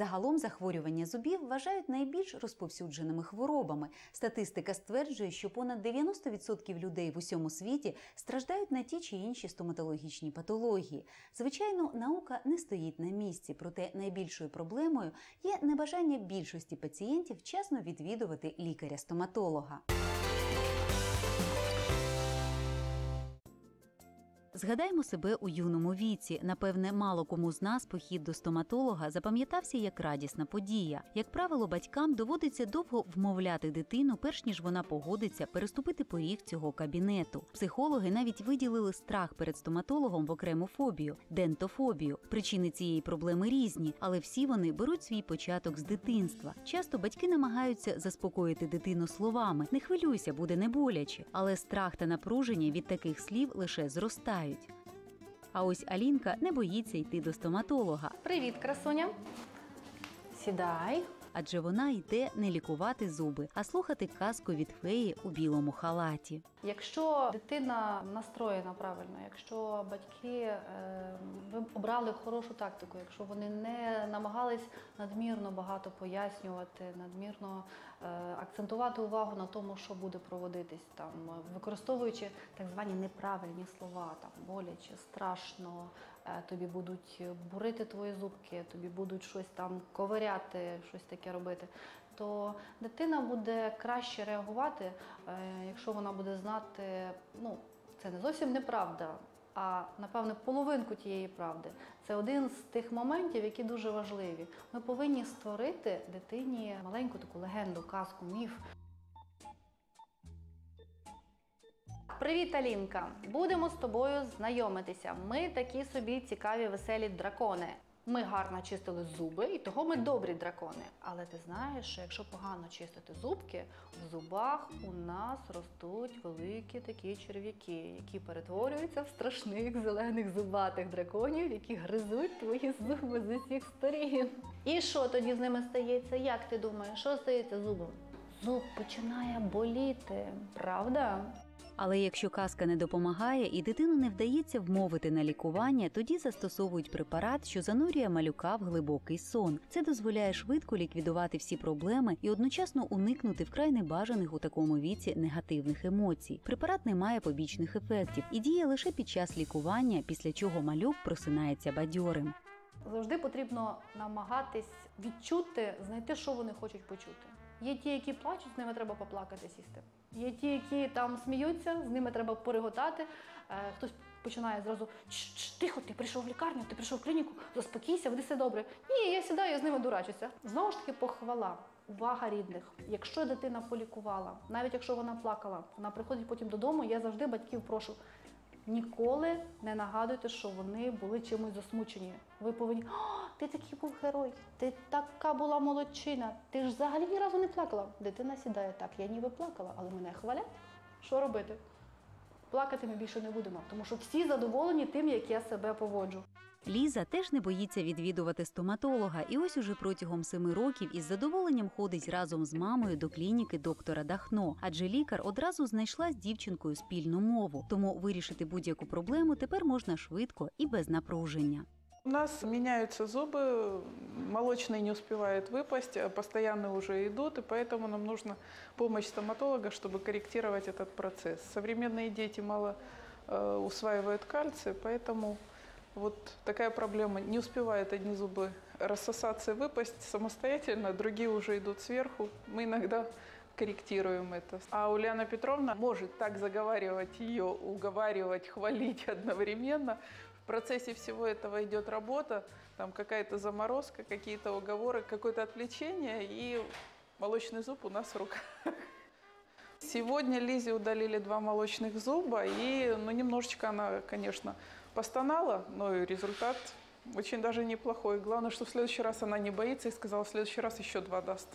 Загалом захворювання зубів вважають найбільш розповсюдженими хворобами. Статистика стверджує, що понад 90% людей в усьому світі страждають на ті чи інші стоматологічні патології. Звичайно, наука не стоїть на місці, проте найбільшою проблемою є небажання більшості пацієнтів вчасно відвідувати лікаря-стоматолога. Згадаймо себе у юному віці. Напевне, мало кому з нас похід до стоматолога запам'ятався як радісна подія. Як правило, батькам доводиться довго вмовляти дитину, перш ніж вона погодиться переступити поріг цього кабінету. Психологи навіть виділили страх перед стоматологом в окрему фобію дентофобію. Причини цієї проблеми різні, але всі вони беруть свій початок з дитинства. Часто батьки намагаються заспокоїти дитину словами: не хвилюйся, буде не боляче. Але страх та напруження від таких слів лише зростають. А ось Алінка не боїться йти до стоматолога, Привіт, красуня. Сідай. адже вона йде не лікувати зуби, а слухати казку від феї у білому халаті. Якщо дитина настроєна правильно, якщо батьки е, ви обрали хорошу тактику, якщо вони не намагались надмірно багато пояснювати, надмірно акцентувати увагу на тому, що буде проводитись, там використовуючи так звані неправильні слова, там боляче, страшно, е, тобі будуть бурити твої зубки, тобі будуть щось там ковиряти, щось таке робити, то дитина буде краще реагувати, е, якщо вона буде знати, ну це не зовсім неправда. А напевне половинку тієї правди це один з тих моментів, які дуже важливі. Ми повинні створити дитині маленьку таку легенду, казку, міф. Привіт, Алінка! Будемо з тобою знайомитися. Ми такі собі цікаві, веселі дракони. Ми гарно чистили зуби, і того ми добрі дракони. Але ти знаєш, що якщо погано чистити зубки, в зубах у нас ростуть великі такі черв'яки, які перетворюються в страшних зелених зубатих драконів, які гризуть твої зуби з усіх сторін. І що тоді з ними стається? Як ти думаєш, що стається зубом? Зуб починає боліти, правда? Але якщо казка не допомагає і дитину не вдається вмовити на лікування, тоді застосовують препарат, що занурює малюка в глибокий сон. Це дозволяє швидко ліквідувати всі проблеми і одночасно уникнути вкрай небажаних у такому віці негативних емоцій. Препарат не має побічних ефектів і діє лише під час лікування, після чого малюк просинається бадьорим. Завжди потрібно намагатись відчути, знайти, що вони хочуть почути. Є ті, які плачуть, з ними треба поплакати, сісти. Є ті, які там сміються, з ними треба пореготати. Е, хтось починає зразу «Чш, тихо, ти прийшов в лікарню, ти прийшов в клініку, заспокійся, веди все добре. Ні, я сідаю, я з ними дурачуся. Знову ж таки, похвала, увага рідних. Якщо дитина полікувала, навіть якщо вона плакала, вона приходить потім додому, я завжди батьків прошу. Ніколи не нагадуйте, що вони були чимось засмучені. Ви повинні, ти такий був герой, ти така була молодчина, ти ж взагалі ні разу не плакала. Дитина сідає так, я ніби плакала, але мене хвалять. Що робити? Плакати ми більше не будемо, тому що всі задоволені тим, як я себе поводжу. Ліза теж не боїться відвідувати стоматолога, і ось уже протягом семи років із задоволенням ходить разом з мамою до клініки доктора Дахно, адже лікар одразу знайшла з дівчинкою спільну мову. Тому вирішити будь-яку проблему тепер можна швидко і без напруження. У нас меняются зубы, молочные не успевают выпасть, а постоянно уже идут, и поэтому нам нужна помощь стоматолога, чтобы корректировать этот процесс. Современные дети мало э, усваивают кальций, поэтому вот такая проблема. Не успевают одни зубы рассосаться и выпасть самостоятельно, другие уже идут сверху. Мы иногда корректируем это. А Ульяна Петровна может так заговаривать ее, уговаривать, хвалить одновременно. В процессе всего этого идет работа, там какая-то заморозка, какие-то уговоры, какое-то отвлечение, и молочный зуб у нас в руках. Сегодня Лизе удалили два молочных зуба, и ну, немножечко она, конечно, постонала, но результат очень даже неплохой. Главное, что в следующий раз она не боится и сказала, в следующий раз еще два даст.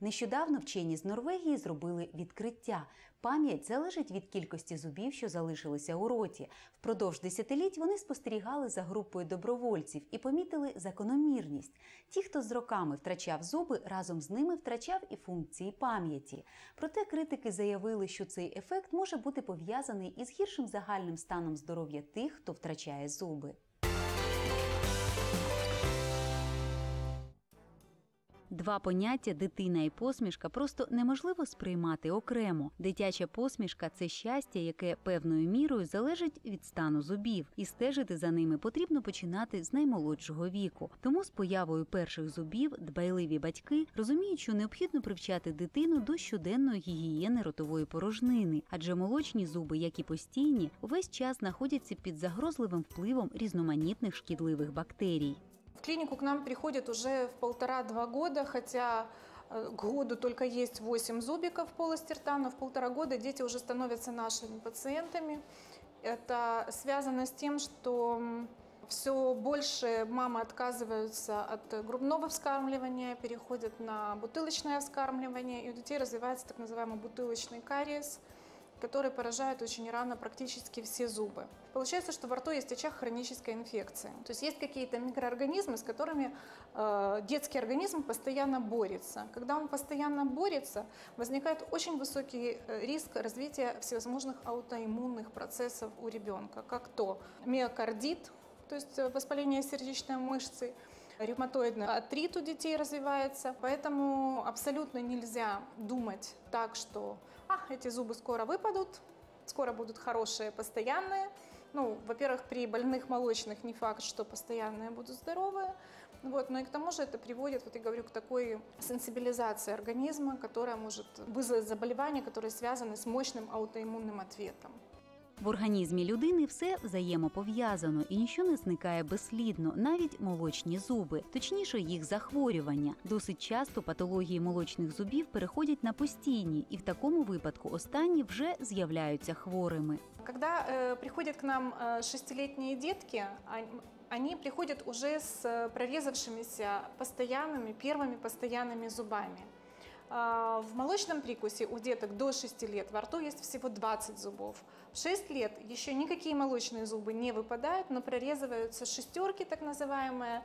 Нещодавно вчені з Норвегії зробили відкриття. Пам'ять залежить від кількості зубів, що залишилися у роті. Впродовж десятиліть вони спостерігали за групою добровольців і помітили закономірність. Ті, хто з роками втрачав зуби, разом з ними втрачав і функції пам'яті. Проте критики заявили, що цей ефект може бути пов'язаний із гіршим загальним станом здоров'я тих, хто втрачає зуби. Два поняття дитина і посмішка просто неможливо сприймати окремо. Дитяча посмішка це щастя, яке певною мірою залежить від стану зубів, і стежити за ними потрібно починати з наймолодшого віку. Тому з появою перших зубів дбайливі батьки розуміють, що необхідно привчати дитину до щоденної гігієни ротової порожнини, адже молочні зуби, як і постійні, увесь час знаходяться під загрозливим впливом різноманітних шкідливих бактерій. В клинику к нам приходят уже в полтора-два года, хотя э, к году только есть 8 зубиков полости рта, но в полтора года дети уже становятся нашими пациентами. Это связано с тем, что все больше мамы отказываются от грудного вскармливания, переходят на бутылочное вскармливание, и у детей развивается так называемый бутылочный кариес – который поражает очень рано практически все зубы. Получается, что во рту есть очаг хронической инфекции. То есть есть какие-то микроорганизмы, с которыми э, детский организм постоянно борется. Когда он постоянно борется, возникает очень высокий э, риск развития всевозможных аутоиммунных процессов у ребенка, как то миокардит, то есть э, воспаление сердечной мышцы, ревматоидный артрит у детей развивается, поэтому абсолютно нельзя думать так, что а, эти зубы скоро выпадут, скоро будут хорошие, постоянные. Ну, во-первых, при больных молочных не факт, что постоянные будут здоровые. Вот, но и к тому же это приводит, вот я говорю, к такой сенсибилизации организма, которая может вызвать заболевания, которые связаны с мощным аутоиммунным ответом. В організмі людини все взаємопов'язано і нічого не зникає безслідно, навіть молочні зуби, точніше їх захворювання. Досить часто патології молочних зубів переходять на постійні, і в такому випадку останні вже з'являються хворими. Когда э, приходят к нам э, шестилетние детки, они приходят уже с прорезавшимися постоянными, первыми постоянными зубами. В молочном прикусе у деток до 6 лет во рту есть всего 20 зубов. В 6 лет еще никакие молочные зубы не выпадают, но прорезываются шестерки, так называемые,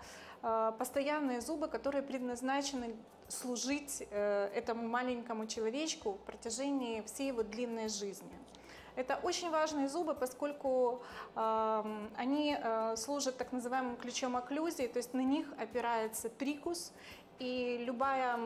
постоянные зубы, которые предназначены служить э, этому маленькому человечку в протяжении всей его длинной жизни. Это очень важные зубы, поскольку э, они э, служат так называемым ключом окклюзии, то есть на них опирается прикус, и любая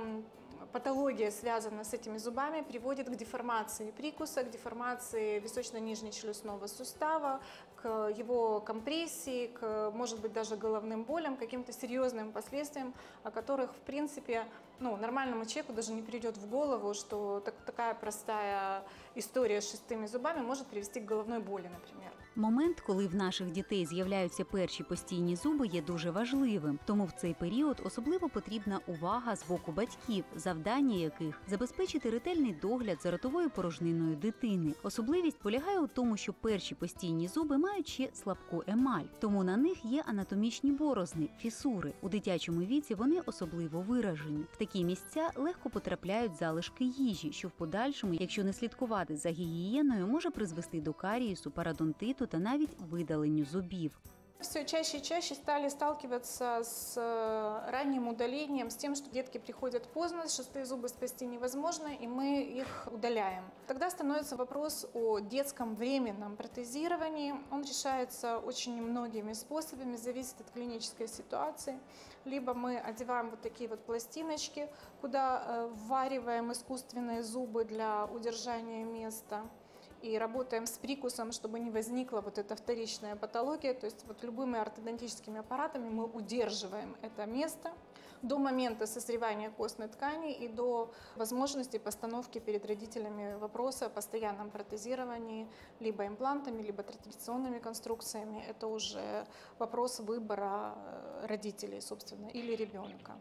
патология, связанная с этими зубами, приводит к деформации прикуса, к деформации височно-нижнечелюстного сустава, к его компрессии, к, может быть, даже головным болям, каким-то серьезным последствиям, о которых, в принципе, ну, нормальному человеку даже не придет в голову, что так, такая простая история с шестыми зубами может привести к головной боли, например. Момент, коли в наших дітей з'являються перші постійні зуби, є дуже важливим. Тому в цей період особливо потрібна увага з боку батьків, завдання яких забезпечити ретельний догляд за ротовою порожниною дитини. Особливість полягає у тому, що перші постійні зуби мають ще слабку емаль, тому на них є анатомічні борозни, фісури. У дитячому віці вони особливо виражені. В такі місця легко потрапляють залишки їжі, що в подальшому, якщо не слідкувати за гігієною, може призвести до карієсу, парадонтиту та навіть видаленню зубів. Все чаще и чаще стали сталкиваться с э, ранним удалением, с тем, что детки приходят поздно, шестые зубы спасти невозможно, и мы их удаляем. Тогда становится вопрос о детском временном протезировании. Он решается очень многими способами, зависит от клинической ситуации. Либо мы одеваем вот такие вот пластиночки, куда э, ввариваем искусственные зубы для удержания места и работаем с прикусом, чтобы не возникла вот эта вторичная патология. То есть вот любыми ортодонтическими аппаратами мы удерживаем это место до момента созревания костной ткани и до возможности постановки перед родителями вопроса о постоянном протезировании либо имплантами, либо традиционными конструкциями. Это уже вопрос выбора э, родителей, собственно, или ребенка.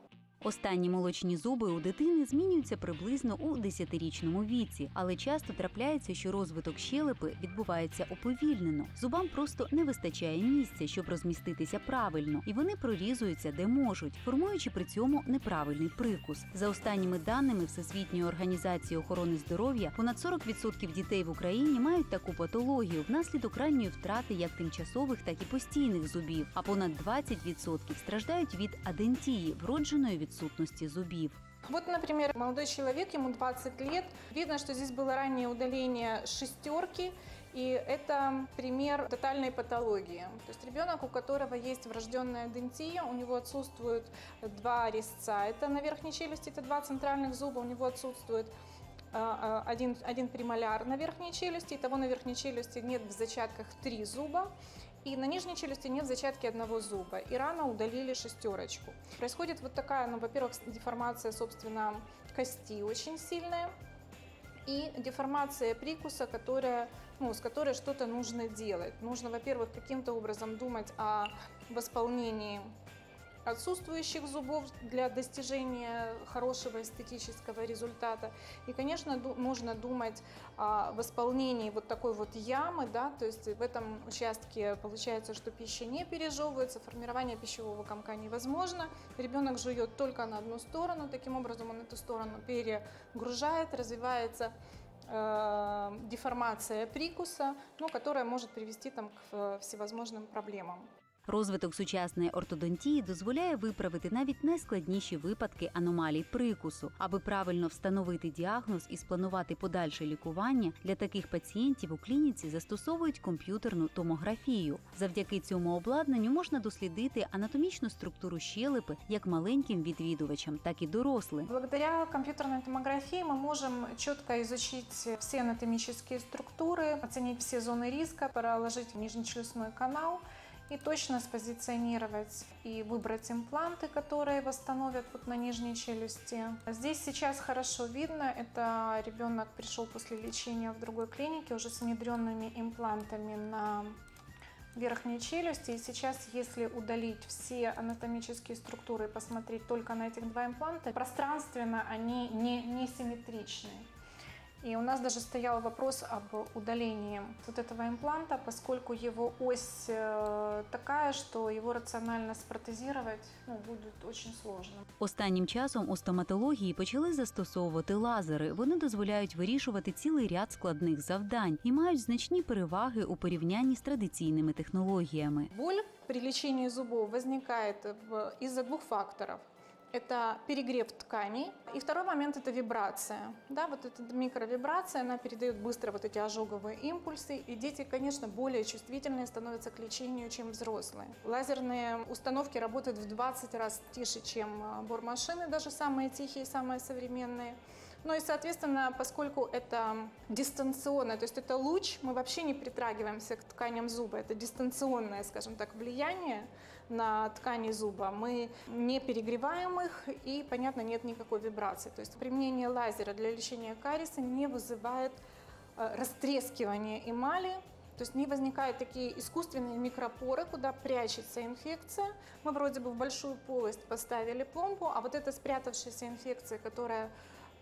Останні молочні зуби у дитини змінюються приблизно у 10-річному віці, але часто трапляється, що розвиток щелепи відбувається уповільнено. Зубам просто не вистачає місця, щоб розміститися правильно, і вони прорізуються де можуть, формуючи при цьому неправильний прикус. За останніми даними Всесвітньої організації охорони здоров'я, понад 40% дітей в Україні мають таку патологію внаслідок ранньої втрати як тимчасових, так і постійних зубів. А понад 20% страждають від адентії вродженої відсутності зубів. Вот, например, молодой человек, ему 20 лет. Видно, что здесь было раннее удаление шестерки, и это пример тотальной патологии. То есть ребенок, у которого есть врожденная дентия, у него отсутствуют два резца. Это на верхней челюсти, это два центральных зуба, у него отсутствует а, а, один, один премоляр на верхней челюсти, того на верхней челюсти нет в зачатках три зуба, и на нижней челюсти нет в зачатке одного зуба. И рано удалили шестерочку. Происходит вот такая, ну, во-первых, деформация, собственно, кости очень сильная, и деформация прикуса, которая, ну, с которой что-то нужно делать. Нужно, во-первых, каким-то образом думать о восполнении отсутствующих зубов для достижения хорошего эстетического результата. И, конечно, ду- нужно думать о восполнении вот такой вот ямы, да, то есть в этом участке получается, что пища не пережевывается, формирование пищевого комка невозможно, ребенок жует только на одну сторону, таким образом он эту сторону перегружает, развивается э, деформация прикуса, ну, которая может привести там, к э, всевозможным проблемам. Розвиток сучасної ортодонтії дозволяє виправити навіть найскладніші випадки аномалій прикусу. Аби правильно встановити діагноз і спланувати подальше лікування, для таких пацієнтів у клініці застосовують комп'ютерну томографію. Завдяки цьому обладнанню можна дослідити анатомічну структуру щелепи як маленьким відвідувачам, так і дорослим. Благодаря компьютерной томографии мы можем четко изучить все анатомические структуры, оценить все зоны риска, проложить нижнечелюстной канал И точно спозиционировать и выбрать импланты, которые восстановят вот на нижней челюсти. Здесь сейчас хорошо видно, это ребенок пришел после лечения в другой клинике уже с внедренными имплантами на верхней челюсти. И сейчас, если удалить все анатомические структуры и посмотреть только на этих два импланта, пространственно они не, не симметричны. И у нас даже стоял вопрос об удалении вот этого импланта, поскольку его ось э, такая, что его рационально спротезировать ну, будет очень сложно. Останнім часом у стоматології почали застосовувати лазери. Вони дозволяють вирішувати цілий ряд складних завдань і мають значні переваги у порівнянні з традиційними технологіями. Боль при лечении зубов возникает в- из-за двух факторов. Это перегрев тканей. И второй момент – это вибрация. Да, вот эта микровибрация, она передает быстро вот эти ожоговые импульсы. И дети, конечно, более чувствительные становятся к лечению, чем взрослые. Лазерные установки работают в 20 раз тише, чем а, бормашины, даже самые тихие, самые современные. Ну и, соответственно, поскольку это дистанционное, то есть это луч, мы вообще не притрагиваемся к тканям зуба, это дистанционное, скажем так, влияние на ткани зуба. Мы не перегреваем их и, понятно, нет никакой вибрации. То есть применение лазера для лечения кариеса не вызывает э, растрескивания эмали, то есть не возникают такие искусственные микропоры, куда прячется инфекция. Мы вроде бы в большую полость поставили пломбу, а вот эта спрятавшаяся инфекция, которая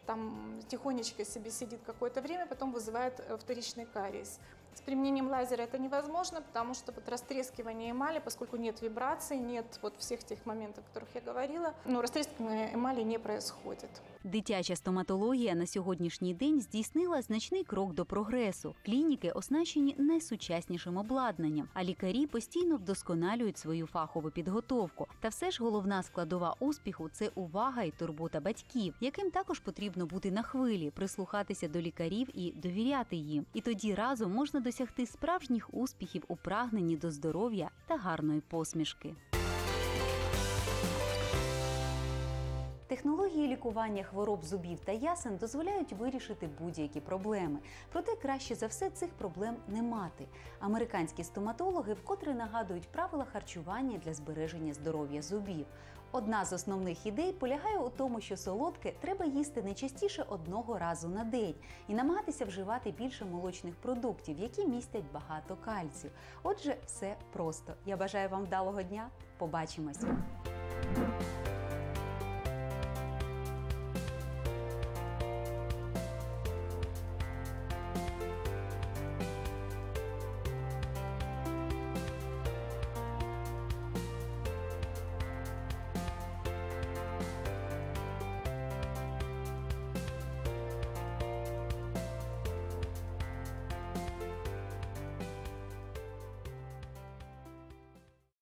там тихонечко себе сидит какое-то время, потом вызывает э, вторичный кариес. С применением лазера это невозможно, потому что вот растрескивание эмали, поскольку нет вибраций, нет вот всех тех моментов, о которых я говорила, ну, растрескивание эмали не происходит. Дитяча стоматологія на сьогоднішній день здійснила значний крок до прогресу. Клініки оснащені найсучаснішим обладнанням, а лікарі постійно вдосконалюють свою фахову підготовку. Та все ж головна складова успіху це увага і турбота батьків, яким також потрібно бути на хвилі, прислухатися до лікарів і довіряти їм. І тоді разом можна досягти справжніх успіхів у прагненні до здоров'я та гарної посмішки. Технології лікування хвороб зубів та ясен дозволяють вирішити будь-які проблеми. Проте краще за все цих проблем не мати. Американські стоматологи вкотре нагадують правила харчування для збереження здоров'я зубів. Одна з основних ідей полягає у тому, що солодке треба їсти не частіше одного разу на день і намагатися вживати більше молочних продуктів, які містять багато кальцію. Отже, все просто. Я бажаю вам вдалого дня. Побачимось!